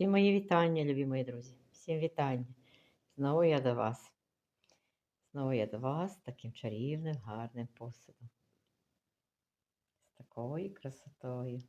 Всім мої вітання, любі мої друзі. Всім вітання. Знову я до вас. Знову я до вас з таким чарівним, гарним посудом. З такою красотою.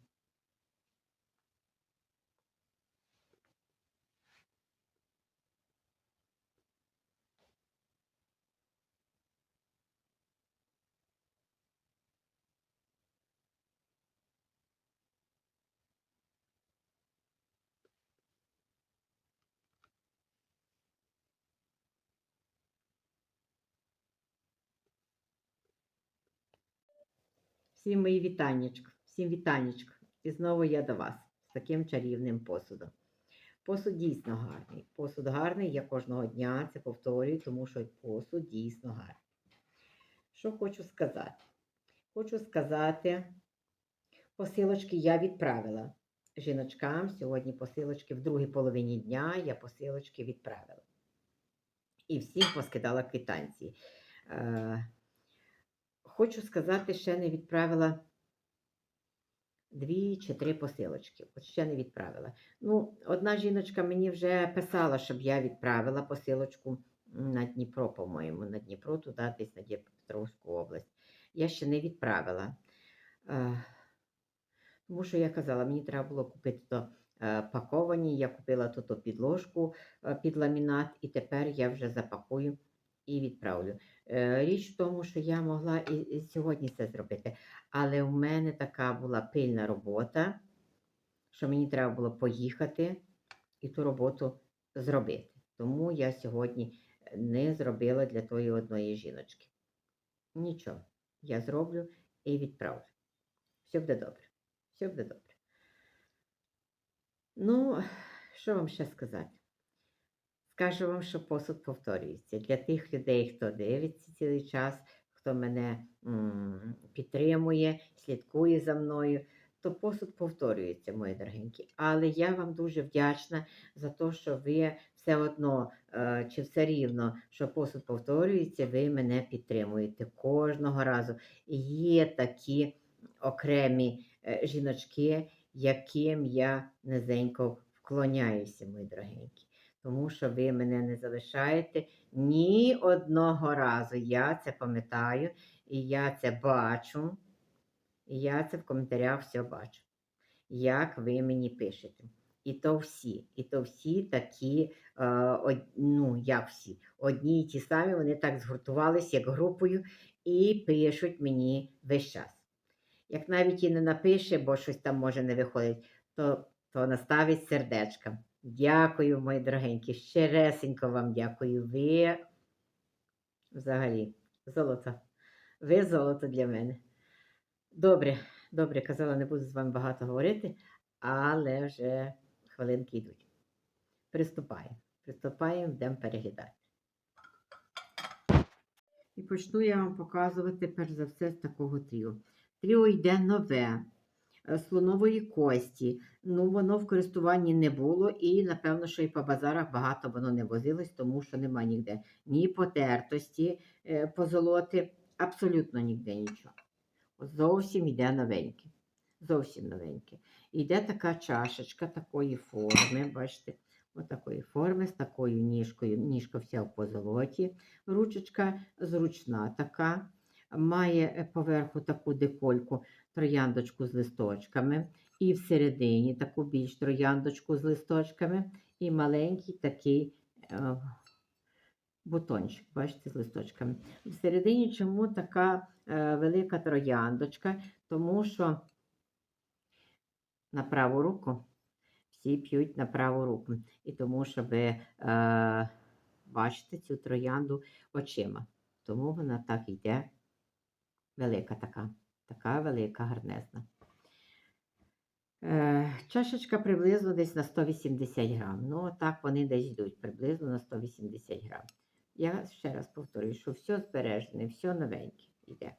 Всім мої вітаннячка, всім вітаннячка. І знову я до вас з таким чарівним посудом. Посуд дійсно гарний. Посуд гарний, я кожного дня це повторюю, тому що посуд дійсно гарний. Що хочу сказати? Хочу сказати, посилочки я відправила. Жіночкам сьогодні посилочки в другій половині дня я посилочки відправила. І всім поскидала квитанції. Е, Хочу сказати, ще не відправила дві чи три посилочки. От ще не відправила. Ну, одна жіночка мені вже писала, щоб я відправила посилочку на Дніпро, по-моєму, на Дніпро, туди, десь на Дніпропетровську область. Я ще не відправила. Е, Тому що я казала, мені треба було купити то е, паковані. Я купила тут підложку е, під ламінат, і тепер я вже запакую і відправлю. Е, Річ в тому, що я могла і, сьогодні це зробити, але у мене така була пильна робота, що мені треба було поїхати і ту роботу зробити. Тому я сьогодні не зробила для тої одної жіночки. Нічого, я зроблю і відправлю. Все буде добре. Все буде добре. Ну, що вам ще сказати? Скажу вам, що посуд повторюється. Для тих людей, хто дивиться цілий час, хто мене підтримує, слідкує за мною, то посуд повторюється, мої дорогенькі. Але я вам дуже вдячна за те, що ви все одно, е, чи все рівно, що посуд повторюється, ви мене підтримуєте кожного разу. Є такі окремі е, жіночки, яким я низенько вклоняюся, мої дорогенькі тому що ви мене не залишаєте ні одного разу. Я це пам'ятаю, і я це бачу, і я це в коментарях все бачу, як ви мені пишете. І то всі, і то всі такі, е, ну, як всі, одні і ті самі, вони так згуртувалися, як групою, і пишуть мені весь час. Як навіть і не напише, бо щось там може не виходить, то, то наставить сердечка. Дякую, мої дорогенькі. Щересенько вам дякую. Ви взагалі золото. Ви золото для мене. Добре, добре, казала, не буду з вами багато говорити, але вже хвилинки йдуть. Приступаємо. Приступаємо, йдемо переглядати. І почну я вам показувати, перш за все, з такого тріо. Тріо йде нове. Е, Слонової кості. Ну, воно в користуванні не було, і напевно, що і по базарах багато воно не возилось, тому що нема ніде ні потертості е, позолоти, абсолютно ніде нічого. Зовсім йде новеньке. Зовсім новеньке. Йде така чашечка такої форми, бачите, от такої форми, з такою ніжкою. Ніжка вся в позолоті. Ручечка зручна така. Має е, поверху таку декольку, трояндочку з листочками і всередині таку більш трояндочку з листочками, і маленький такий е, бутончик, бачите, з листочками. Всередині чому така е, велика трояндочка? Тому що на праву руку всі п'ють на праву руку. І тому, що ви е, бачите цю троянду очима. Тому вона так йде велика така, така велика, гарнезна. Е, чашечка приблизно десь на 180 грам. Ну, так вони десь йдуть, приблизно на 180 грам. Я ще раз повторюю, що все збережене, все новеньке йде.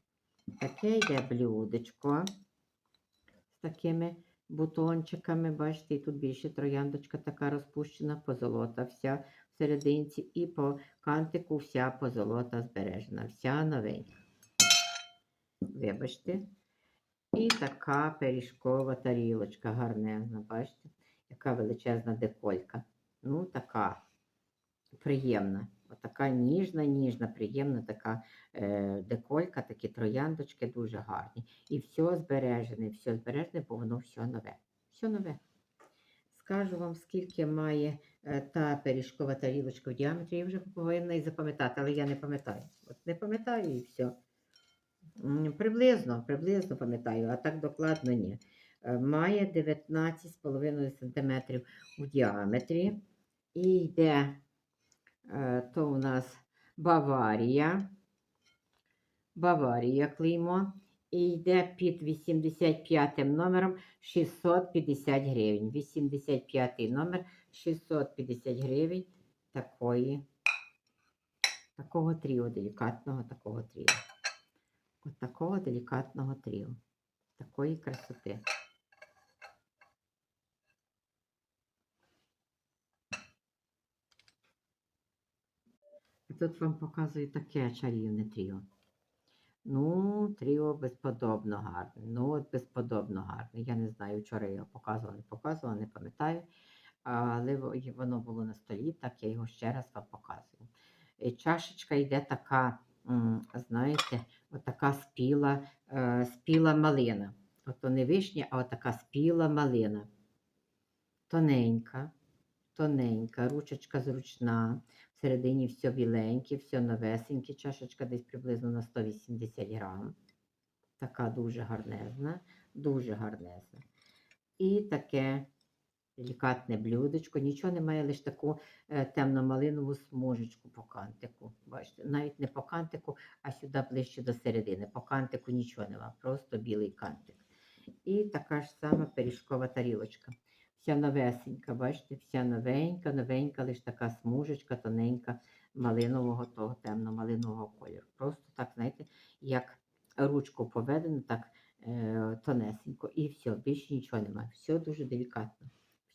Таке йде блюдечко з такими бутончиками. Бачите, і тут більше трояндочка така розпущена, позолота вся всерединці, і по кантику вся позолота збережена, вся новенька. Вибачте. І така пиріжкова тарілочка гарнезна, бачите? яка величезна деколька. Ну, така приємна. Отака ніжна, ніжна, приємна така е, деколька, такі трояндочки дуже гарні. І все збережене, все збережене, бо воно все нове. Все нове. Скажу вам, скільки має е, та пиріжкова тарілочка в діаметрі, я вже повинна і запам'ятати, але я не пам'ятаю. От не пам'ятаю і все. Приблизно, приблизно пам'ятаю, а так докладно ні. Е, Має 19,5 см у діаметрі. І йде е, то у нас Баварія. Баварія клеймо. І йде під 85 номером 650 гривень. 85 номер 650 гривень такої, такого тріо, делікатного такого тріо. От такого делікатного тріо. Такої красоти. Тут вам показую таке чарівне тріо. Ну, тріо безподобно гарне. Ну, от безподобно гарне. Я не знаю, вчора я його показувала, не показувала, не пам'ятаю. Але воно було на столі, так я його ще раз вам показую. І чашечка йде така, знаєте, отака спіла, е, спіла малина. Тобто не вишня, а отака спіла малина. Тоненька, тоненька, ручечка зручна. Всередині все біленьке, все новесеньке. Чашечка десь приблизно на 180 грам. Така дуже гарнезна, дуже гарнезна. І таке делікатне блюдечко. Нічого немає, лише таку е, темно-малинову смужечку по кантику. Бачите, навіть не по кантику, а сюди ближче до середини. По кантику нічого нема, просто білий кантик. І така ж сама пиріжкова тарілочка. Вся новесенька, бачите, вся новенька, новенька, лише така смужечка, тоненька, малинового, того темно-малинового кольору. Просто так, знаєте, як ручку поведено, так е, тонесенько. І все, більше нічого немає. Все дуже делікатно.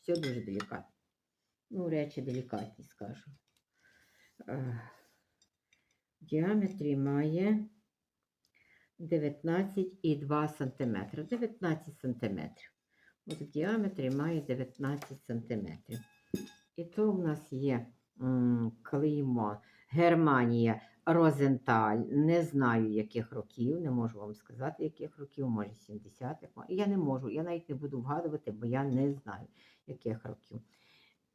Все дуже делікатно. Ну, речі делікатні, скажу. Е, в діаметрі має 19,2 см. 19 см. От в діаметрі має 19 см. І то в нас є клеймо Германія Розенталь. Не знаю, яких років, не можу вам сказати, яких років, може 70-х. Я не можу, я навіть не буду вгадувати, бо я не знаю, яких років.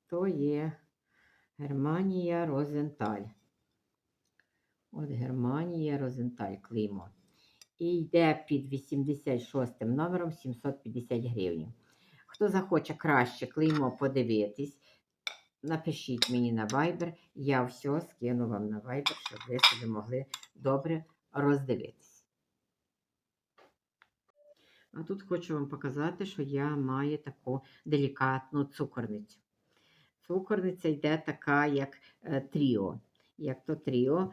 То є Германія Розенталь. От Германія Розенталь клеймо. І йде під 86 номером 750 гривень. Хто захоче краще клеймо подивитись, напишіть мені на Viber, я все скину вам на Viber, щоб ви собі могли добре роздивитись. А тут хочу вам показати, що я маю таку делікатну цукорницю. Цукорниця йде така, як е, тріо. Як то тріо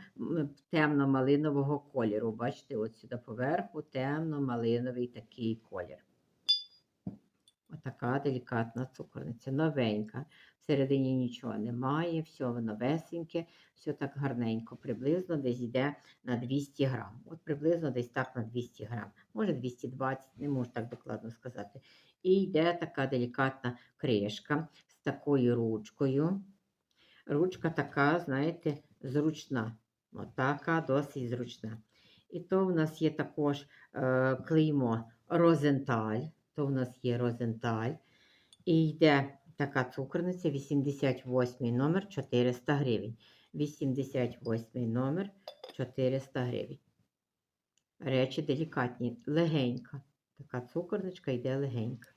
темно-малинового кольору. Бачите, от сюди поверху темно-малиновий такий колір. Отака делікатна цукорниця, новенька. Всередині нічого немає, все новесеньке, все так гарненько, приблизно десь йде на 200 грам. От приблизно десь так на 200 грам. Може 220, не можу так докладно сказати. І йде така делікатна кришка з такою ручкою. Ручка така, знаєте, зручна. Отака досить зручна. І то в нас є також е, клеймо Розенталь. То в нас є Розенталь. І йде така цукорниця 88 номер 400 гривень. 88 номер 400 гривень. Речі делікатні, легенька. Така цукорничка йде легенька.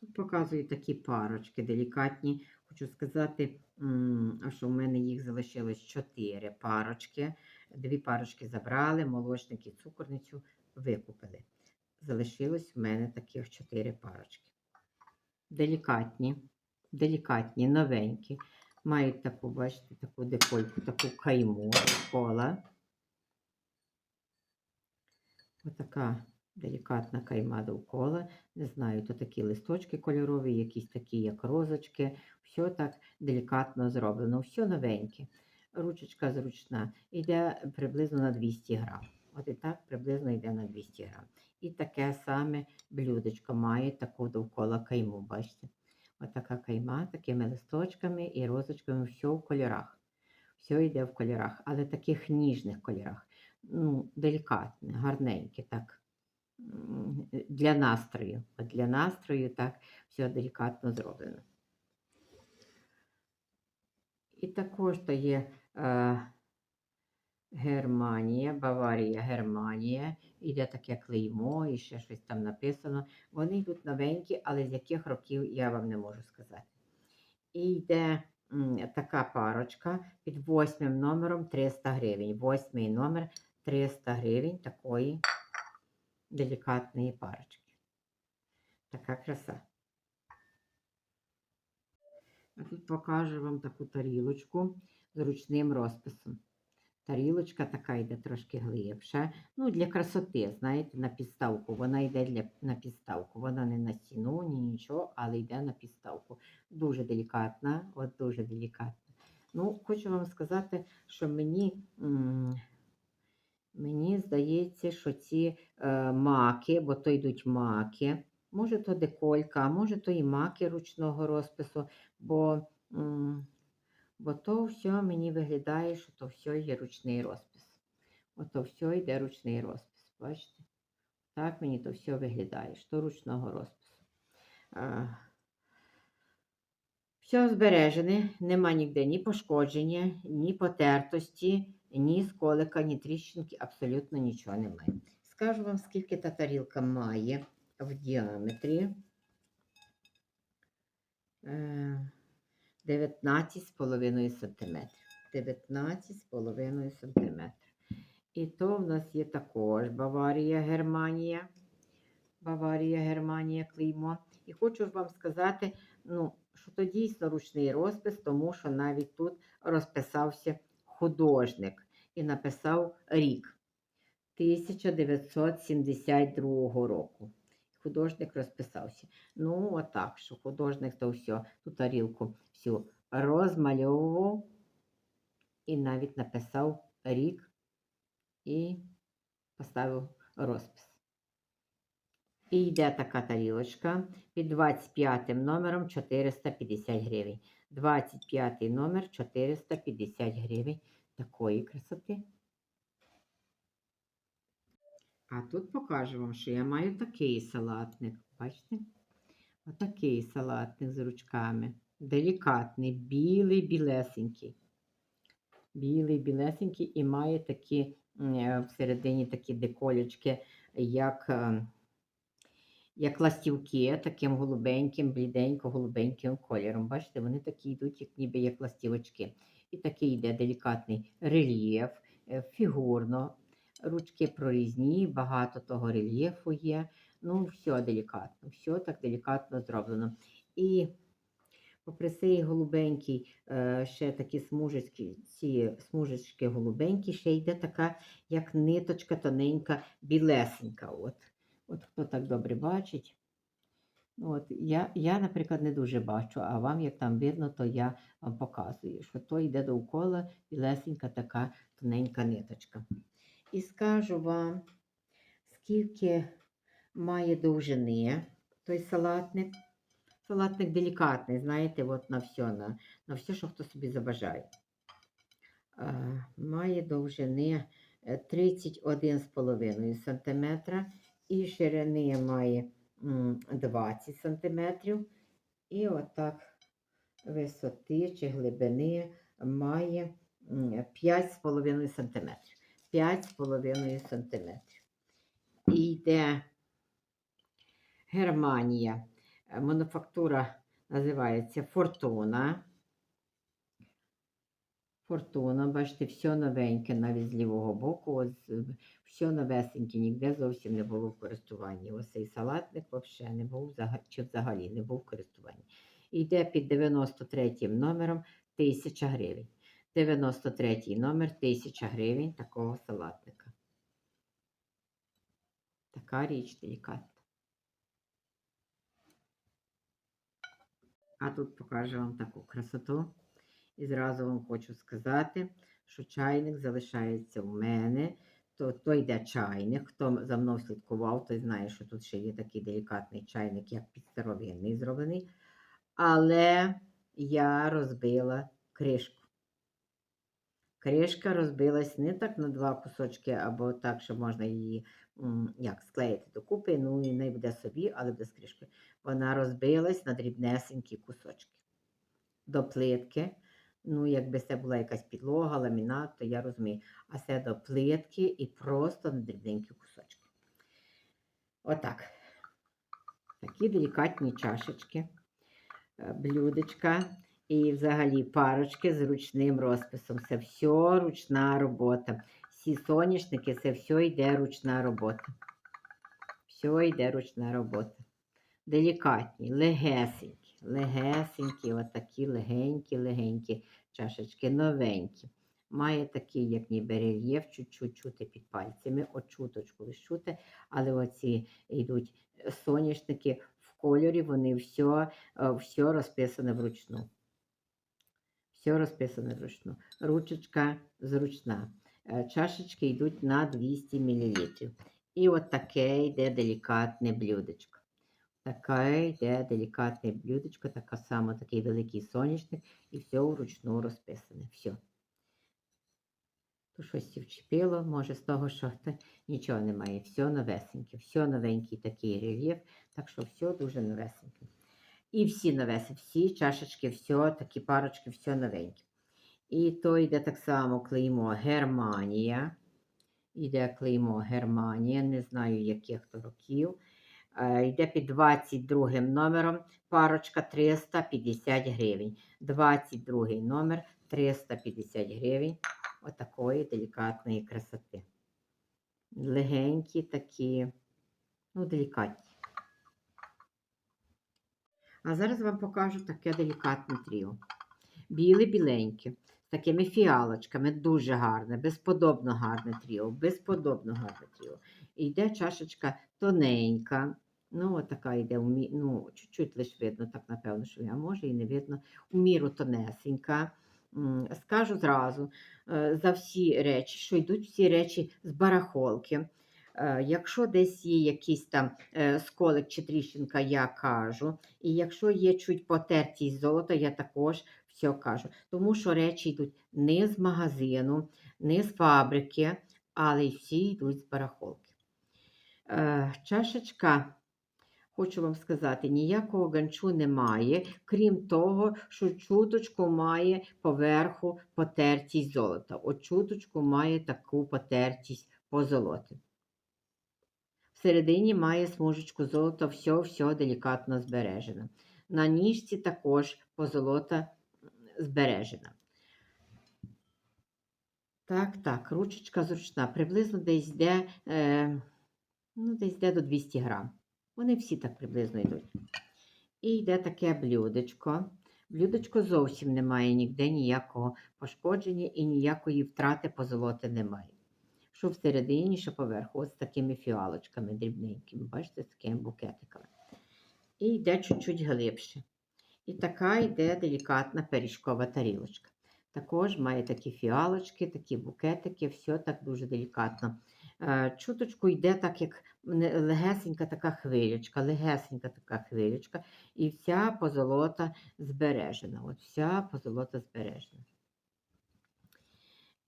Тут показую такі парочки делікатні. Хочу сказати, що в мене їх залишилось 4 парочки. Дві парочки забрали, молочник і цукорницю викупили. Залишилось в мене таких 4 парочки. Делікатні, делікатні, новенькі. Мають таку, бачите, таку декольку, таку кайму кола. Отака делікатна кайма довкола. Не знаю, то такі листочки кольорові, якісь такі, як розочки. Все так делікатно зроблено, все новеньке. Ручечка зручна. Йде приблизно на 200 грам. От і так приблизно йде на 200 грам. І таке саме блюдечко має таку довкола кайму, бачите? Отака кайма, такими листочками і розочками, все в кольорах. Все йде в кольорах, але таких ніжних кольорах. Ну, делікатне, гарненьке, так. Для настрою. От для настрою так все делікатно зроблено. І також то є е, Германія, Баварія, Германія. Іде таке клеймо і ще щось там написано. Вони йдуть новенькі, але з яких років я вам не можу сказати. І йде така парочка під восьмим номером 300 гривень. Восьмий номер 300 гривень такої делікатної парочки. Така краса. А тут покажу вам таку тарілочку з ручним розписом. Тарілочка така йде трошки глибша. Ну, для красоти, знаєте, на підставку. Вона йде для, на підставку. Вона не на стіну, ні нічого, але йде на підставку. Дуже делікатна, от дуже делікатна. Ну, хочу вам сказати, що мені, мені здається, що ці е, маки, бо то йдуть маки, може то деколька, а може то і маки ручного розпису, бо, м, бо то все мені виглядає, що то все є ручний розпис. Ото все йде ручний розпис. Бачите? Так мені то все виглядає, що ручного розпису. А, все збережене, нема ніде ні пошкодження, ні потертості, ні сколика, ні тріщинки, абсолютно нічого немає. Скажу вам, скільки та тарілка має в діаметрі. Е, 19,5 см. 19,5 см. І то в нас є також Баварія, Германія. Баварія, Германія, клеймо. І хочу вам сказати, ну, що то дійсно ручний розпис, тому що навіть тут розписався художник і написав рік 1972 року. Художник розписався. Ну, отак, що художник то все, ту тарілку всю розмальовував і навіть написав рік і поставив розпис. І йде така тарілочка під 25 номером 450 гривень. 25 номер 450 гривень такої красоти. А тут покажу вам, що я маю такий салатник. Бачите? Отакий салатник з ручками. Делікатний, білий, білесенький. Білий, білесенький і має такі е, всередині такі деколючки, як, е, як ластівки, таким голубеньким, бліденько-голубеньким кольором. Бачите, вони такі йдуть, як ніби як ластівочки. І такий йде делікатний рельєф, е, фігурно. Ручки прорізні, багато того рельєфу є. Ну, все делікатно, все так делікатно зроблено. І попри цей голубенький, е, ще такі смужечки, ці смужечки голубенькі, ще йде така, як ниточка тоненька, білесенька. От, от хто так добре бачить. Ну, От, я, я, наприклад, не дуже бачу, а вам, як там видно, то я вам показую, що то йде довкола білесенька така тоненька ниточка. І скажу вам, скільки має довжини той салатник. Салатник делікатний, знаєте, от на все, на, на все, що хто собі забажає. А, має довжини е, 31,5 см і ширини має 20 см. І отак висоти чи глибини має 5,5 см. 5,5 см. І йде Германія. Е, Мануфактура називається Фортуна. Фортуна, бачите, все новеньке, навіть з лівого боку, от, все новесеньке, ніде зовсім не було в користуванні. Ось цей салатник взагалі не був, чи взагалі не був в користуванні. Йде під 93 номером 1000 гривень. 93 номер 1000 гривень такого салатника. Така річ делікатна. А тут покажу вам таку красоту. І зразу вам хочу сказати, що чайник залишається в мене, то, то йде чайник. Хто за мною слідкував, той знає, що тут ще є такий делікатний чайник, як підстаровинний зроблений. Але я розбила кришку. Кришка розбилась не так на два кусочки, або так, що можна її як, склеїти докупи, ну і не буде собі, але без кришки. Вона розбилась на дрібнесенькі кусочки. До плитки. Ну, якби це була якась підлога, ламінат, то я розумію. А це до плитки і просто на дрібненькі кусочки. Отак. Такі делікатні чашечки, е, блюдечка і взагалі парочки з ручним розписом. Це все ручна робота. Всі соняшники, це все йде ручна робота. Все йде ручна робота. Делікатні, легесенькі, легесенькі, отакі легенькі-легенькі чашечки, новенькі. Має такий, як ніби рельєф, чуть-чуть чути під пальцями, от чуточку лиш чути, але оці йдуть соняшники в кольорі, вони все, все розписане вручну. Все розписане вручну. Ручечка зручна. Е, Чашечки йдуть на 200 мл. І от таке йде делікатне блюдечко. Таке йде делікатне блюдечко, така сама, такий великий соняшник, і все вручну розписане. Все. То щось вчепило, може, з того, що та, нічого немає. Все новесеньке, все новенький такий рельєф, так що все дуже новесеньке. І всі новеси, всі чашечки, все, такі парочки, все новеньке. І то йде так само клеймо Германія. Іде клеймо Германія, не знаю, яких то років. Е, Йде під 22 номером, парочка 350 гривень. 22 номер 350 гривень. Отакої делікатної красоти. Легенькі такі, ну, делікатні. А зараз вам покажу таке делікатне тріо. Біле-біленьке, з такими фіалочками, дуже гарне, безподобно гарне тріо, безподобно гарне тріо. І йде чашечка тоненька. Ну, от йде, ну, чуть-чуть лише видно, так напевно, що я може і не видно. У міру тонесенька. Скажу зразу е, за всі речі, що йдуть всі речі з барахолки. Е, Якщо десь є якийсь там е, сколик чи тріщинка, я кажу. І якщо є чуть потертість золота, я також все кажу. Тому що речі йдуть не з магазину, не з фабрики, але й всі йдуть з барахолки. Е, Чашечка, хочу вам сказати, ніякого ганчу немає, крім того, що чуточку має поверху потертість золота. От чуточку має таку потертість позолоти. Всередині має смужечку золота, все-все делікатно збережено. На ніжці також позолота збережена. Так, так, ручечка зручна. Приблизно десь йде, е, ну, десь йде до 200 грам. Вони всі так приблизно йдуть. І йде таке блюдечко. Блюдечко зовсім немає ніде ніякого пошкодження і ніякої втрати позолоти немає. Що всередині, що поверху, ось такими фіалочками дрібненькими, бачите, з такими букетиками. І йде чуть-чуть глибше. І така йде делікатна пиріжкова тарілочка. Також має такі фіалочки, такі букетики, все так дуже делікатно. Е, Чуточку йде так, як легесенька така хвилючка, легесенька така хвилючка, і вся позолота збережена. От вся позолота збережена.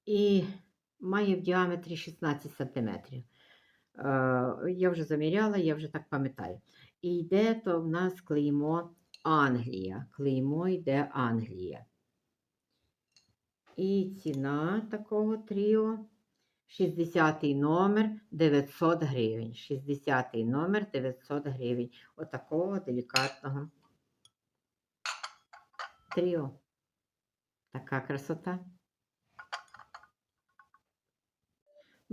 І має в діаметрі 16 см. Я вже заміряла, я вже так пам'ятаю. І йде то в нас клеймо Англія. Клеймо йде Англія. І ціна такого тріо 60 номер 900 гривень. 60 номер 900 гривень. Отакого делікатного тріо. Така красота.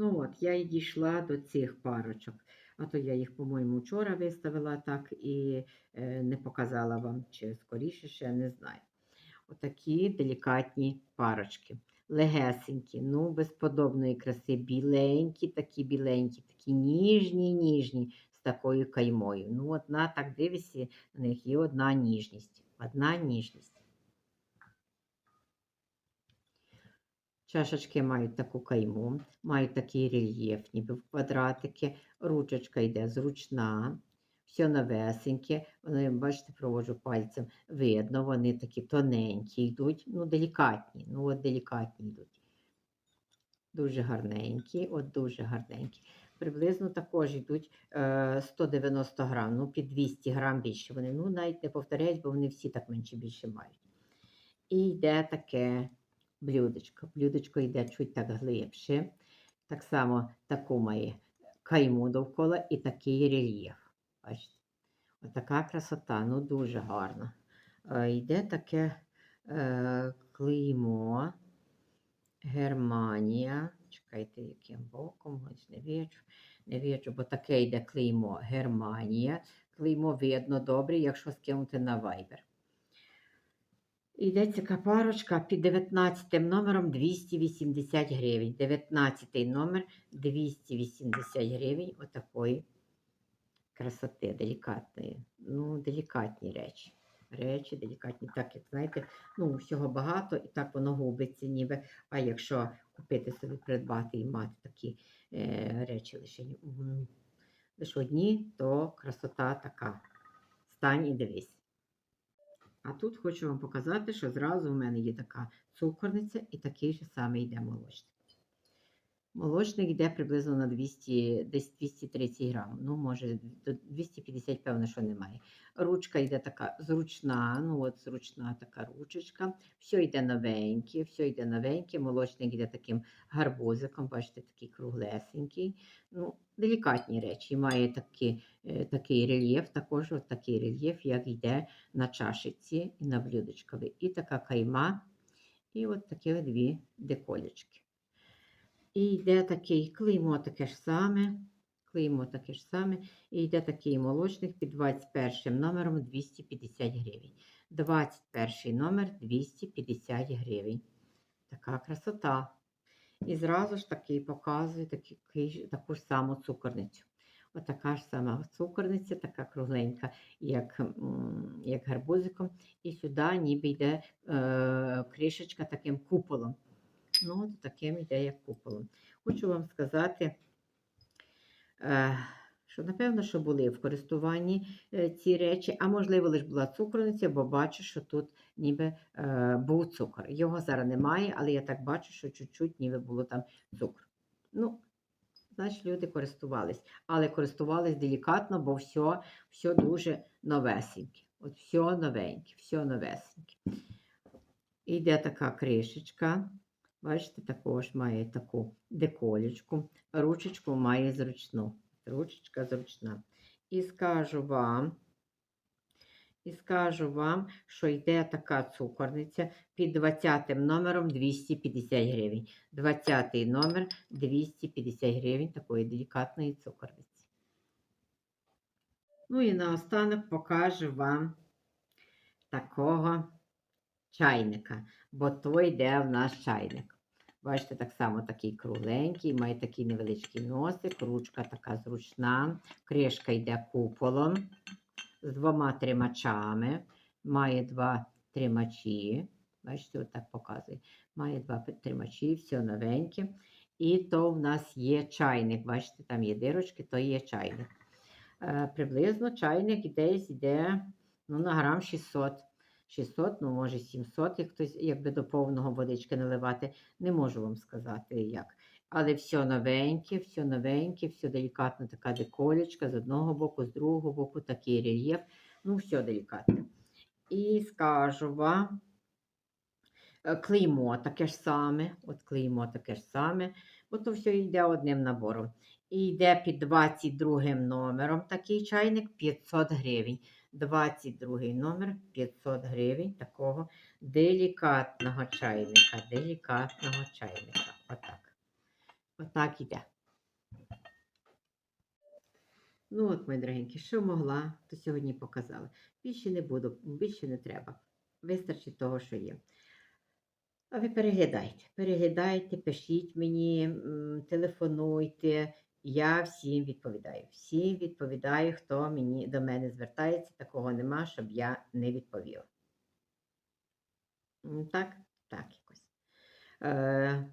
Ну от, я і дійшла до цих парочок. А то я їх, по-моєму, вчора виставила так і е, не показала вам, чи скоріше ще не знаю. Отакі делікатні парочки. Легесенькі, ну, безподобної краси, біленькі, такі біленькі, такі ніжні, ніжні, з такою каймою. Ну, одна, так дивишся, на них є одна ніжність. Одна ніжність. Чашечки мають таку кайму, мають такий рельєф, ніби в квадратики. Ручечка йде зручна, все новесеньке. Вони, бачите, проводжу пальцем. Видно, вони такі тоненькі йдуть, ну, делікатні. Ну, от делікатні йдуть. Дуже гарненькі, от дуже гарненькі. Приблизно також йдуть е, 190 грам, ну під 200 грам більше. Вони ну, навіть не повторяюсь, бо вони всі так менше більше мають. І йде таке блюдечко. Блюдечко йде чуть так глибше. Так само таку має кайму довкола і такий рельєф. Бачите? Отака красота, ну дуже гарно. Е, йде таке е, клеймо. Германія. Чекайте, яким боком, ось не вірю, не вірю, бо таке йде клеймо Германія. Клеймо видно добре, якщо скинути на Viber. Йдеться така парочка під 19 номером 280 гривень. 19 номер 280 гривень отакої красоти, делікатної. Ну, делікатні речі. Речі делікатні, так як знаєте, ну, всього багато і так воно губиться ніби. А якщо купити собі, придбати і мати такі е, речі лише, лише одні, то красота така. Стань і дивись. А тут хочу вам показати, що зразу в мене є така цукорниця і такий же самий йде молочник. Молочник йде приблизно на 200, десь 230 грам. Ну, може, до 250, певно, що немає. Ручка йде така зручна, ну от зручна така ручечка. Все йде новеньке, все йде новеньке. Молочник йде таким гарбузиком, бачите, такий круглесенький. Ну, делікатні речі. Має такі, е, такий рельєф, також от такий рельєф, як йде на чашиці і на блюдечкові. І така кайма, і от такі дві деколечки. І йде такий клеймо таке ж саме. Клеймо таке ж саме. І йде такий молочник під 21 номером 250 гривень. 21 номер 250 гривень. Така красота. І зразу ж такий показує такий, таку ж саму цукорницю. Отака ж сама цукорниця, така кругленька, як як гарбузиком. І сюди ніби йде е, кришечка таким куполом. Ну, таким йде як куполом. Хочу вам сказати, е, що напевно, що були в користуванні е, ці речі, а можливо, лише була цукорниця, бо бачу, що тут ніби е, був цукор. Його зараз немає, але я так бачу, що чуть-чуть ніби було там цукор. Ну, значить, люди користувались, але користувались делікатно, бо все, все дуже новесеньке. От все новеньке, все новесеньке. Йде така кришечка. Бачите, також має таку деколечку. Ручечку має зручну. Ручечка зручна. І скажу вам, і скажу вам, що йде така цукорниця під 20 номером 250 гривень. 20 номер 250 гривень такої делікатної цукорниці. Ну і наостанок покажу вам такого чайника, бо то йде в нас чайник. Бачите, так само такий кругленький, має такий невеличкий носик, ручка така зручна, кришка йде куполом з двома тримачами, має два тримачі. Бачите, отак показує. Має два тримачі, все новеньке. І то в нас є чайник. Бачите, там є дирочки, то є чайник. Е, приблизно чайник десь йде ну, на грам 600. 600, ну може 700, як хтось якби до повного водички наливати, не можу вам сказати як. Але все новеньке, все новеньке, все делікатно, така деколечка з одного боку, з другого боку, такий рельєф. Ну, все делікатне. І скажу вам, е, клеймо таке ж саме, от клеймо таке ж саме, бо то все йде одним набором. І йде під 22 номером такий чайник 500 гривень. 22 номер 500 гривень такого делікатного чайника. Делікатного чайника. Отак. Отак іде. Ну, от, мої дорогенькі, що могла, то сьогодні показала. Більше не буду, більше не треба. Вистачить того, що є. А ви переглядайте, переглядайте, пишіть мені, телефонуйте. Я всім відповідаю. Всім відповідаю, хто мені до мене звертається, такого нема, щоб я не відповіла. Так, так якось. Е,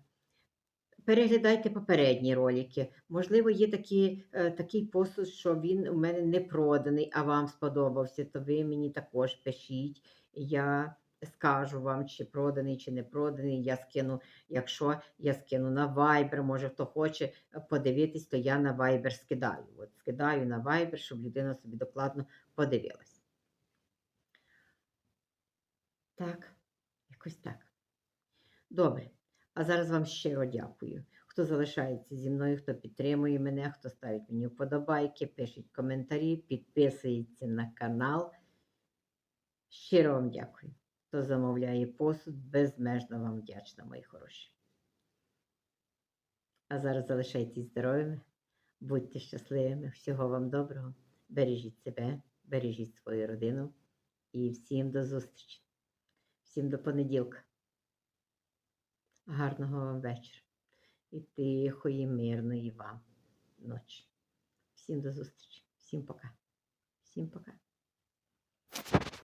переглядайте попередні ролики. Можливо, є такі, е, такий посуд, що він у мене не проданий, а вам сподобався, то ви мені також пишіть. Я скажу вам, чи проданий, чи не проданий. Я скину, якщо я скину на Viber, може хто хоче е, подивитись, то я на Viber скидаю. От скидаю на Viber, щоб людина собі докладно подивилась. Так, якось так. Добре. А зараз вам щиро дякую. Хто залишається зі мною, хто підтримує мене, хто ставить мені вподобайки, пишіть коментарі, підписується на канал. Щиро вам дякую. Хто замовляє посуд, безмежно вам вдячна, мої хороші. А зараз залишайтесь здоровими, будьте щасливими, всього вам доброго. Бережіть себе, бережіть свою родину і всім до зустрічі. Всім до понеділка. Гарного вам вечора і тихої, мирної вам ночі. Всім до зустрічі. Всім пока. Всім пока.